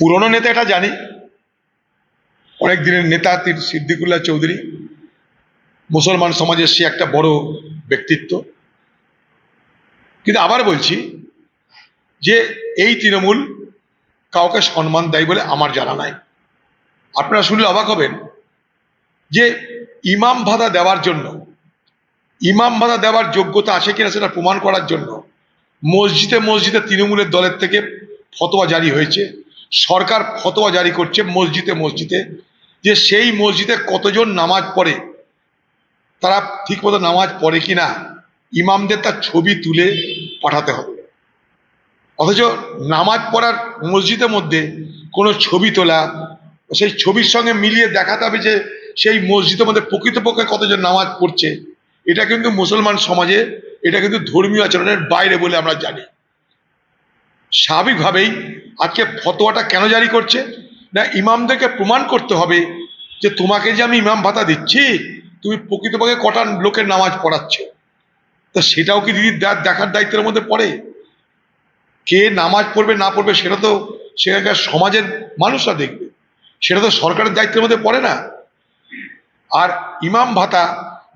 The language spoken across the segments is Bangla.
পুরনো নেতা এটা জানি। অনেক দিনের নেতা সিদ্দিকুল্লাহ চৌধুরী। মুসলমান সমাজের সে একটা বড় ব্যক্তিত্ব। কিন্তু আবার বলছি যে এই তৃণমূল কাউকে সম্মান দেয় বলে আমার জানা নাই। আপনারা শুনলে অবাক হবেন যে ইমাম ভাতা দেওয়ার জন্য, ইমাম ভাতা দেওয়ার যোগ্যতা আছে কিনা সেটা প্রমাণ করার জন্য মসজিদে মসজিদে তৃণমূলের দলের থেকে ফতোয়া জারি হয়েছে। সরকার ফতোয়া জারি করছে মসজিদে মসজিদে, যে সেই মসজিদে কতজন নামাজ পড়ে, তারা ঠিকমতো নামাজ পড়ে কিনা, ইমামদের তার ছবি তুলে পাঠাতে হবে। অথচ নামাজ পড়ার মসজিদের মধ্যে কোনো ছবি তোলা, সেই ছবির সঙ্গে মিলিয়ে দেখাতে হবে যে সেই মসজিদের মধ্যে প্রকৃতপক্ষে কতজন নামাজ পড়ছে, এটা কিন্তু মুসলমান সমাজে, এটা কিন্তু ধর্মীয় আচরণের বাইরে বলে আমরা জানি। স্বাভাবিকভাবেই আজকে ফতোয়াটা কেন জারি করছে? না, ইমামদেরকে প্রমাণ করতে হবে যে তোমাকে যে আমি ইমাম ভাতা দিচ্ছি, তুমি প্রকৃতপক্ষে কটা লোকের নামাজ পড়াচ্ছ। তা সেটাও কি দিদি দেখার দায়িত্বের মধ্যে পড়ে? কে নামাজ পড়বে, না পড়বে, সেটা তো সেখানকার সমাজের মানুষরা দেখবে। সেটা তো সরকারের দায়িত্বের মধ্যে পড়ে না। আর ইমাম ভাতা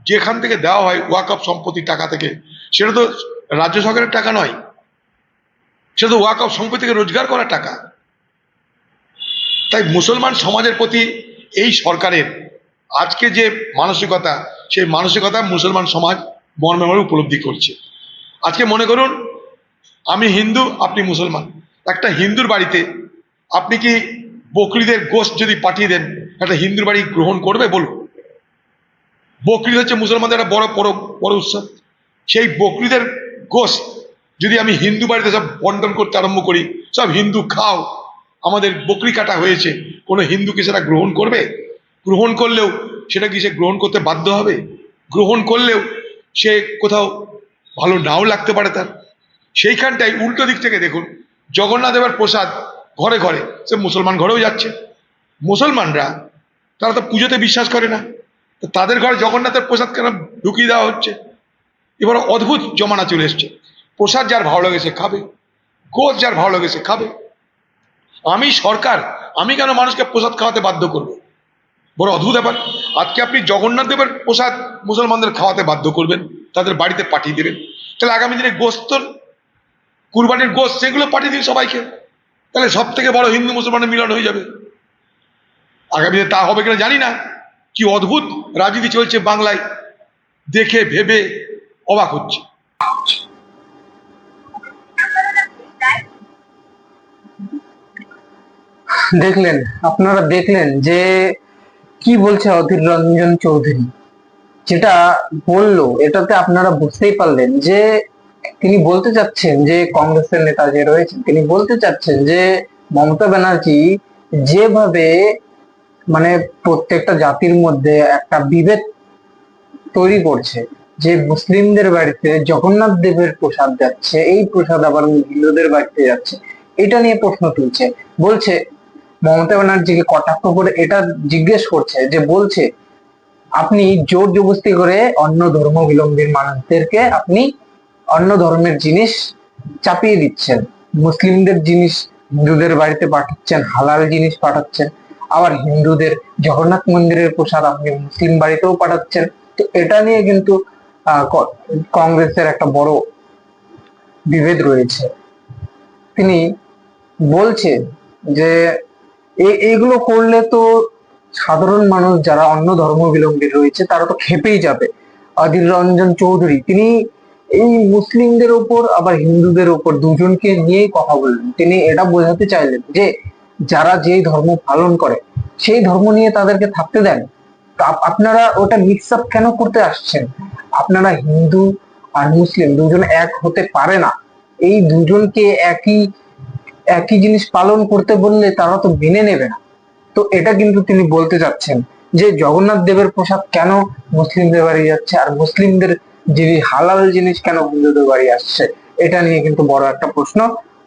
যেখান থেকে দেওয়া হয় ওয়াকফ সম্পত্তির টাকা থেকে, সেটা তো রাজ্য সরকারের টাকা নয়। সেটা তো ওয়াকফ সম্পত্তি থেকে রোজগার করা টাকা। তাই মুসলমান সমাজের প্রতি এই সরকারের আজকে যে মানসিকতা, সেই মানসিকতা মুসলমান সমাজ মর্মে উপলব্ধি করছে। আজকে মনে করুন, আমি হিন্দু, আপনি মুসলমান। একটা হিন্দুর বাড়িতে আপনি কি বকরিদের গোষ্ঠ যদি পাঠিয়ে দেন, একটা হিন্দুর বাড়ি গ্রহণ করবে বলুন। বকরিদ হচ্ছে মুসলমানদের একটা বড় বড় বড় উৎসব। সেই বকরিদের গোষ্ঠ যদি আমি হিন্দু বাড়িতে সব বন্টন করতে আরম্ভ করি, সব হিন্দু খাও, আমাদের বকরি কাটা হয়েছে, কোনো হিন্দু কি সেটা গ্রহণ করবে? গ্রহণ করলেও সেটা কি সে গ্রহণ করতে বাধ্য হবে? গ্রহণ করলেও সে কোথাও ভালো নাও লাগতে পারে তার। সেইখানটায় উল্টো দিক থেকে দেখুন, জগন্নাথ দেবের প্রসাদ ঘরে ঘরে, সে মুসলমান ঘরেও যাচ্ছে। মুসলমানরা, তারা তো পুজোতে বিশ্বাস করে না। তাদের ঘরে জগন্নাথের প্রসাদ কেন ঢুকিয়ে দেওয়া হচ্ছে? এবার অদ্ভুত জমানা চলে এসছে। প্রসাদ যার ভালো লাগে সে খাবে, গোদ যার ভালো লাগে সে খাবে। আমি সরকার, আমি কেন মানুষকে প্রসাদ খাওয়াতে বাধ্য করব? বড় অদ্ভুত ব্যাপার। আজকে আপনি জগন্নাথ দেবের প্রসাদ মুসলমানদের খাওয়াতে বাধ্য করবেন, তাদের বাড়িতে পাঠিয়ে দেবেন। তাহলে আগামী দিনে গোস্ত, কুরবানির গোস্ত সেগুলো পাঠিয়ে দিন সবাইকে। তাহলে সব থেকে বড় হিন্দু মুসলমানের মিলন হয়ে যাবে। আগামী দিনে তা হবে কিনা জানি না। কি অদ্ভুত রাজনীতি চলছে বাংলায়। দেখে, ভেবে অবাক হচ্ছে। দেখলেন, আপনারা দেখলেন যে কি বলছে অধীর রঞ্জন চৌধুরী? যেটা বলল, এটাতে আপনারা বুঝতেই পারলেন যে তিনি বলতে চাচ্ছেন যে কংগ্রেসের নেতা যে রয়েছেন, তিনি বলতে চাচ্ছেন যে মমতা ব্যানার্জি যেভাবে মানে প্রত্যেকটা জাতির মধ্যে একটা বিভেদ তৈরি করছে, যে মুসলিমদের বাড়িতে জগন্নাথ দেবের প্রসাদ যাচ্ছে, এই প্রসাদ আবার হিন্দুদের বাড়িতে যাচ্ছে, এটা নিয়ে প্রশ্ন তুলছে। বলছে মমতা ব্যানার্জিকে কটাক্ষ করে এটা জিজ্ঞেস করছে, যে বলছে, আপনি জোর জবস্তি করে অন্য ধর্ম ধর্মাবলম্বীর মানুষদেরকে আপনি অন্য ধর্মের জিনিস চাপিয়ে দিচ্ছেন। মুসলিমদের জিনিস হিন্দুদের বাড়িতে পাঠাচ্ছেন, হালাল জিনিস পাঠাচ্ছেন, আবার হিন্দুদের জগন্নাথ মন্দিরের প্রসাদ আপনি মুসলিম বাড়িতেও পাঠাচ্ছেন। তো এটা নিয়ে কিন্তু কংগ্রেসের একটা বড় বিভেদ রয়েছে। তিনি বলছে যে এগুলো করলে তো সাধারণ মানুষ যারা অন্য ধর্মাবলম্বী রয়েছে, তারা তো খেপেই যাবে। অধীর রঞ্জন চৌধুরী, তিনি এই মুসলিমদের ওপর, আবার হিন্দুদের ওপর দুজনকে নিয়েই কথা বললেন। তিনি এটা বোঝাতে চাইলেন যে, যারা যেই ধর্ম পালন করে, সেই ধর্ম নিয়ে তাদেরকে থাকতে দেন। আপনারা ওটা মিক্স আপ কেন করতে আসছেন? আপনারা হিন্দু আর মুসলিম দুজন এক হতে পারে না। এই দুজনকে একই একই জিনিস পালন করতে বললে তারা তো মেনে নেবে না। তো এটা কিন্তু তিনি বলতে চাচ্ছেন যে জগন্নাথ দেবের প্রসাদ কেন মুসলিমদের বাড়ি যাচ্ছে আর মুসলিমদের যে হালাল জিনিস কেন হিন্দুদের বাড়ি আসছে, এটা নিয়ে কিন্তু বড় একটা প্রশ্ন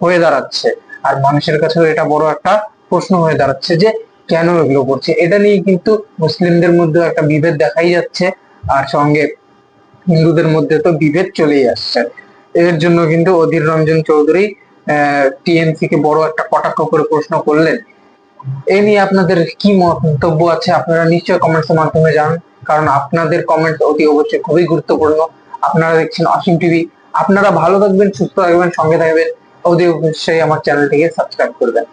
হয়ে দাঁড়াচ্ছে। আর মানুষের কাছেও এটা বড় একটা প্রশ্ন হয়ে দাঁড়াচ্ছে যে কেন এগুলো করছে। এটা নিয়ে কিন্তু মুসলিমদের মধ্যেও একটা বিভেদ দেখাই যাচ্ছে আর সঙ্গে হিন্দুদের মধ্যে তো বিভেদ চলেই আসছে। এর জন্য কিন্তু অধীর রঞ্জন চৌধুরী টিএমসি কে বড় একটা কটাক্ষ করে প্রশ্ন করলেন। এ নিয়ে আপনাদের কি মন্তব্য আছে? আপনারা নিশ্চয়ই কমেন্টস মাধ্যমে যান কারণ আপনাদের কমেন্ট অতি অবশ্যই খুবই গুরুত্বপূর্ণ। আপনারা দেখছেন অসীম টিভি আপনারা ভালো থাকবেন, সুস্থ থাকবেন, সঙ্গে থাকবেন। অতি অবশ্যই আমার চ্যানেলটিকে সাবস্ক্রাইব করবেন।